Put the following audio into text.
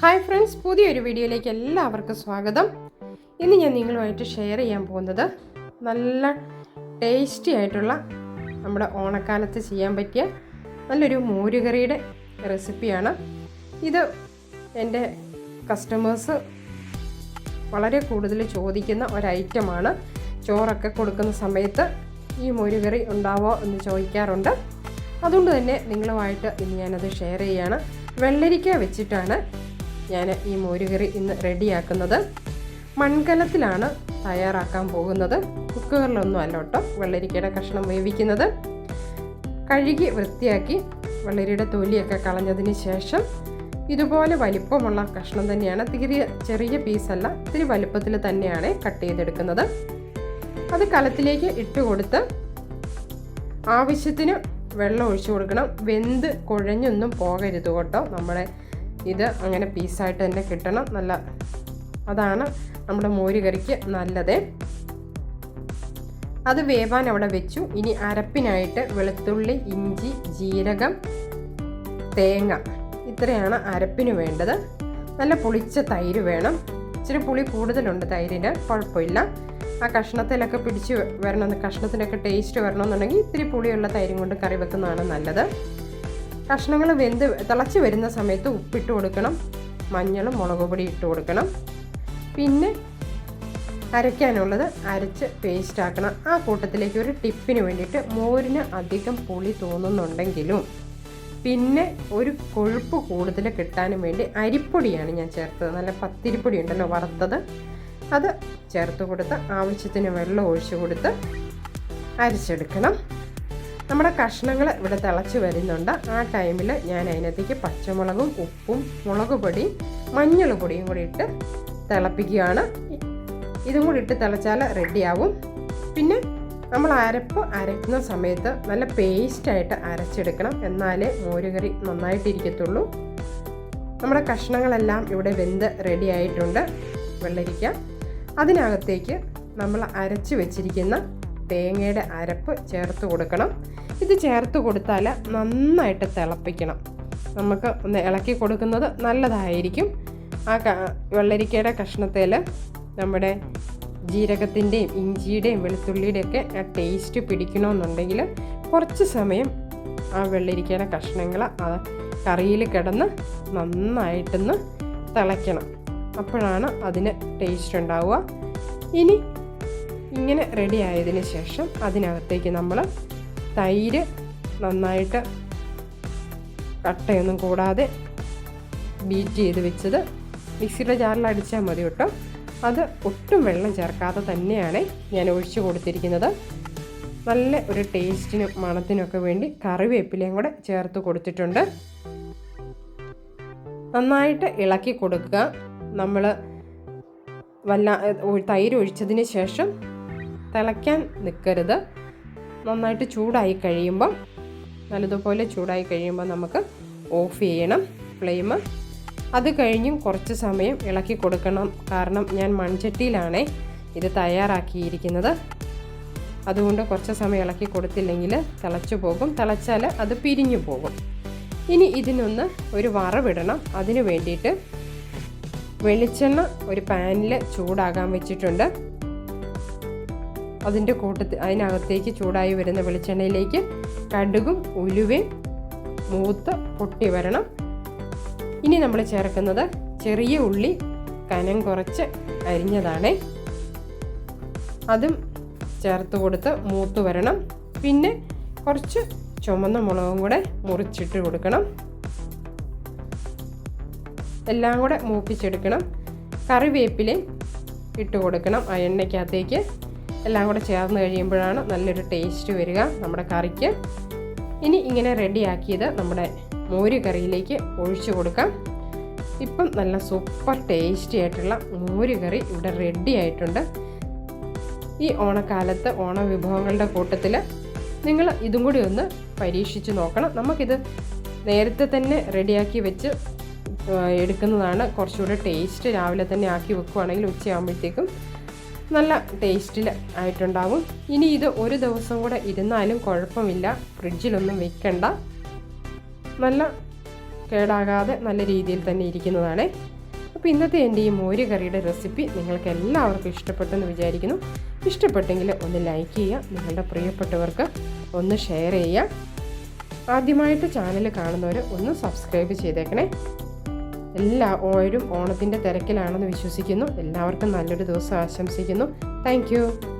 Hi friends പുതിയൊരു വീഡിയോയിലേക്ക് എല്ലാവർക്കും സ്വാഗതം. ഇന്ന് ഞാൻ നിങ്ങളുമായിട്ട് ഷെയർ ചെയ്യാൻ പോകുന്നത് നല്ല ടേസ്റ്റി ആയിട്ടുള്ള നമ്മുടെ ഓണക്കാലത്ത് ചെയ്യാൻ പറ്റിയ നല്ലൊരു മോരുകറിയുടെ റെസിപ്പിയാണ് ഇത് എന്റെ കസ്റ്റമേഴ്സ് വളരെ കൂടുതൽ ചോദിക്കുന്ന ഒരൈറ്റമാണ് ചോറൊക്കെ കൊടുക്കുന്ന സമയത്ത് ഈ മോരുകറി ഉണ്ടാവോ എന്ന് ചോദിക്കാറുണ്ട്. അതുകൊണ്ട് തന്നെ നിങ്ങളുമായിട്ട് ഇന്ന് ഞാനത് ഷെയർ ചെയ്യാണ്. വെള്ളരിക്ക വെച്ചിട്ടാണ് ഞാൻ ഈ മോരുകറി ഇന്ന് റെഡിയാക്കുന്നത് മൺകലത്തിലാണ് തയ്യാറാക്കാൻ പോകുന്നത്. കുക്കറിലൊന്നും അല്ല കേട്ടോ വെള്ളരിക്കയുടെ കഷ്ണം വേവിക്കുന്നത്. കഴുകി വൃത്തിയാക്കി വെള്ളരിയുടെ തൊലിയൊക്കെ കളഞ്ഞതിന് ശേഷം ഇതുപോലെ വലിപ്പമുള്ള കഷ്ണം തന്നെയാണ് തീരെ ചെറിയ പീസല്ല ഇത്തിരി വലിപ്പത്തിൽ തന്നെയാണ് കട്ട് ചെയ്തെടുക്കുന്നത്. അത് കലത്തിലേക്ക് ഇട്ട് കൊടുത്ത് ആവശ്യത്തിന് വെള്ളം ഒഴിച്ചു കൊടുക്കണം. വെന്ത് കുഴഞ്ഞൊന്നും പോകരുത് കേട്ടോ നമ്മുടെ ഇത് അങ്ങനെ പീസായിട്ട് തന്നെ കിട്ടണം. നല്ല അതാണ് നമ്മുടെ മോര് കറിക്ക് നല്ലത്. അത് വേവാൻ അവിടെ വെച്ചു. ഇനി അരപ്പിനായിട്ട് വെളുത്തുള്ളി ഇഞ്ചി ജീരകം തേങ്ങ. ഇത്രയാണ് അരപ്പിന് വേണ്ടത്. നല്ല പുളിച്ച തൈര് വേണം. ഇച്ചിരി പുളി കൂടുതലുണ്ട് തൈരിന്. കുഴപ്പമില്ല. ആ കഷ്ണത്തിലൊക്കെ പിടിച്ച് വരണം. കഷ്ണത്തിനൊക്കെ ടേസ്റ്റ് വരണമെന്നുണ്ടെങ്കിൽ ഇത്തിരി പുളിയുള്ള തൈരും കൊണ്ട് കറി വെക്കുന്നതാണ് നല്ലത്. കഷ്ണങ്ങൾ വെന്ത് തിളച്ച് വരുന്ന സമയത്ത് ഉപ്പിട്ട് കൊടുക്കണം. മഞ്ഞളും മുളക് പൊടി ഇട്ട് കൊടുക്കണം. പിന്നെ അരയ്ക്കാനുള്ളത് അരച്ച് പേസ്റ്റ് ആക്കണം. ആ കൂട്ടത്തിലേക്ക് ഒരു ടിപ്പിന് വേണ്ടിയിട്ട് മോരിന് അധികം പുളി തോന്നുന്നുണ്ടെങ്കിലും പിന്നെ ഒരു കൊഴുപ്പ് കൂടുതൽ കിട്ടാനും വേണ്ടി അരിപ്പൊടിയാണ് ഞാൻ ചേർത്തത്. നല്ല പത്തിരിപ്പൊടി ഉണ്ടല്ലോ വറുത്തത്. അത് ചേർത്ത് കൊടുത്ത് ആവശ്യത്തിന് വെള്ളം ഒഴിച്ചു കൊടുത്ത് അരച്ചെടുക്കണം. നമ്മുടെ കഷ്ണങ്ങൾ ഇവിടെ തിളച്ച് വരുന്നുണ്ട്. ആ ടൈമിൽ ഞാൻ അതിനകത്തേക്ക് പച്ചമുളകും ഉപ്പും മുളക് പൊടിയും മഞ്ഞൾ പൊടിയും കൂടി ഇട്ട് തിളപ്പിക്കുകയാണ്. ഇതും കൂടി ഇട്ട് തിളച്ചാൽ റെഡിയാവും പിന്നെ നമ്മൾ അരപ്പ് അരയ്ക്കുന്ന സമയത്ത് നല്ല പേസ്റ്റായിട്ട് അരച്ചെടുക്കണം. എന്നാലേ മോരുകറി നന്നായിട്ടിരിക്കത്തുള്ളൂ. നമ്മുടെ കഷ്ണങ്ങളെല്ലാം ഇവിടെ വെന്ത് റെഡി ആയിട്ടുണ്ട്. വെള്ളരിക്ക. അതിനകത്തേക്ക് നമ്മൾ അരച്ച് വെച്ചിരിക്കുന്ന തേങ്ങയുടെ അരപ്പ് ചേർത്ത് കൊടുക്കണം. ഇത് ചേർത്ത് കൊടുത്താൽ നന്നായിട്ട് തിളപ്പിക്കണം. നമുക്ക് ഒന്ന് ഇളക്കി കൊടുക്കുന്നത് നല്ലതായിരിക്കും. ആ വെള്ളരിക്കയുടെ കഷ്ണത്തിൽ നമ്മുടെ ജീരകത്തിന്റെയും ഇഞ്ചിയുടെയും വെളുത്തുള്ളിയുടെയൊക്കെ ആ ടേസ്റ്റ് പിടിക്കണമെന്നുണ്ടെങ്കിൽ കുറച്ച് സമയം ആ വെള്ളരിക്കയുടെ കഷ്ണങ്ങൾ ആ കറിയിൽ കിടന്ന് നന്നായിട്ടൊന്ന് തിളയ്ക്കണം. അപ്പോഴാണ് അതിന് ടേസ്റ്റ് ഉണ്ടാവുക. ഇനി ഇങ്ങനെ റെഡി ആയതിന് ശേഷം അതിനകത്തേക്ക് നമ്മൾ തൈര് നന്നായിട്ട് കട്ടയൊന്നും കൂടാതെ ബീറ്റ് ചെയ്ത് വെച്ചത് മിക്സിയുടെ ജാറിൽ അടിച്ചാൽ മതി കേട്ടോ. അത് ഒട്ടും വെള്ളം ചേർക്കാതെ തന്നെയാണ് ഞാൻ ഒഴിച്ചു കൊടുത്തിരിക്കുന്നത്. നല്ല ഒരു ടേസ്റ്റിനും മണത്തിനൊക്കെ വേണ്ടി കറിവേപ്പിലയും കൂടെ ചേർത്ത് കൊടുത്തിട്ടുണ്ട്. നന്നായിട്ട് ഇളക്കി കൊടുക്കുക. നമ്മൾ വല്ല തൈര് ഒഴിച്ചതിന് ശേഷം തിളയ്ക്കാൻ നിൽക്കരുത്. നന്നായിട്ട് ചൂടായി കഴിയുമ്പം നല്ലതുപോലെ ചൂടായി കഴിയുമ്പോൾ നമുക്ക് ഓഫ് ചെയ്യണം ഫ്ലെയിം. അത് കഴിഞ്ഞും കുറച്ച് സമയം ഇളക്കി കൊടുക്കണം. കാരണം ഞാൻ മൺചട്ടിയിലാണ് ഇത് തയ്യാറാക്കിയിരിക്കുന്നത്. അതുകൊണ്ട് കുറച്ച് സമയം ഇളക്കി കൊടുത്തില്ലെങ്കിൽ തിളച്ചു പോകും. തിളച്ചാൽ അത് പിരിഞ്ഞു പോകും. ഇനി ഇതിനൊന്ന് ഒരു വറവിടണം. അതിന് വേണ്ടിയിട്ട് വെളിച്ചെണ്ണ ഒരു പാനിൽ ചൂടാകാൻ വെച്ചിട്ടുണ്ട്. അതിന്റെ കൂട്ടത്തിൽ അതിനകത്തേക്ക് ചൂടായി വരുന്ന വെളിച്ചെണ്ണയിലേക്ക് കടുകും ഉലുവയും മൂത്ത് പൊട്ടി വരണം. ഇനി നമ്മൾ ചേർക്കുന്നത് ചെറിയ ഉള്ളി കനം കുറച്ച് അരിഞ്ഞതാണ്. അതും ചേർത്ത് കൊടുത്ത് മൂത്ത് വരണം. പിന്നെ കുറച്ച് ചുമന്ന മുളകും കൂടെ മുറിച്ചിട്ട് കൊടുക്കണം. എല്ലാം കൂടെ മൂപ്പിച്ചെടുക്കണം. കറിവേപ്പിലയും ഇട്ട് കൊടുക്കണം ആ എണ്ണയ്ക്കകത്തേക്ക്. എല്ലാം കൂടെ ചേർന്ന് കഴിയുമ്പോഴാണ് നല്ലൊരു ടേസ്റ്റ് വരിക നമ്മുടെ കറിക്ക്. ഇനി ഇങ്ങനെ റെഡിയാക്കിയത് നമ്മുടെ മോര് കറിയിലേക്ക് ഒഴിച്ചു കൊടുക്കാം. ഇപ്പം നല്ല സൂപ്പർ ടേസ്റ്റി ആയിട്ടുള്ള മോര് കറി ഇവിടെ റെഡി ആയിട്ടുണ്ട്. ഈ ഓണക്കാലത്ത് ഓണ വിഭവങ്ങളുടെ കൂട്ടത്തിൽ നിങ്ങൾ ഇതും കൂടി ഒന്ന് പരീക്ഷിച്ച് നോക്കണം. നമുക്കിത് നേരത്തെ തന്നെ റെഡിയാക്കി വെച്ച് എടുക്കുന്നതാണ് കുറച്ചുകൂടെ ടേസ്റ്റ് രാവിലെ തന്നെ ആക്കി വെക്കുവാണെങ്കിൽ ഉച്ചയാകുമ്പോഴത്തേക്കും നല്ല ടേസ്റ്റിൽ ആയിട്ടുണ്ടാവും. ഇനി ഇത് ഒരു ദിവസം കൂടെ ഇരുന്നാലും കുഴപ്പമില്ല. ഫ്രിഡ്ജിലൊന്നും വെക്കണ്ട. നല്ല കേടാകാതെ നല്ല രീതിയിൽ തന്നെ ഇരിക്കുന്നതാണ്. അപ്പോൾ ഇന്നത്തെ എന്റെ ഈ മോര് കറിയുടെ റെസിപ്പി നിങ്ങൾക്ക് എല്ലാവർക്കും ഇഷ്ടപ്പെട്ടെന്ന് വിചാരിക്കുന്നു. ഇഷ്ടപ്പെട്ടെങ്കിൽ ഒന്ന് ലൈക്ക് ചെയ്യുക. നിങ്ങളുടെ പ്രിയപ്പെട്ടവർക്ക് ഒന്ന് ഷെയർ ചെയ്യുക. ആദ്യമായിട്ട് ചാനൽ കാണുന്നവർ ഒന്ന് സബ്സ്ക്രൈബ് ചെയ്തേക്കണേ. എല്ലാവരും ഓണത്തിന്റെ തിരക്കിലാണെന്ന് വിശ്വസിക്കുന്നു. എല്ലാവർക്കും നല്ലൊരു ദിവസം ആശംസിക്കുന്നു. താങ്ക്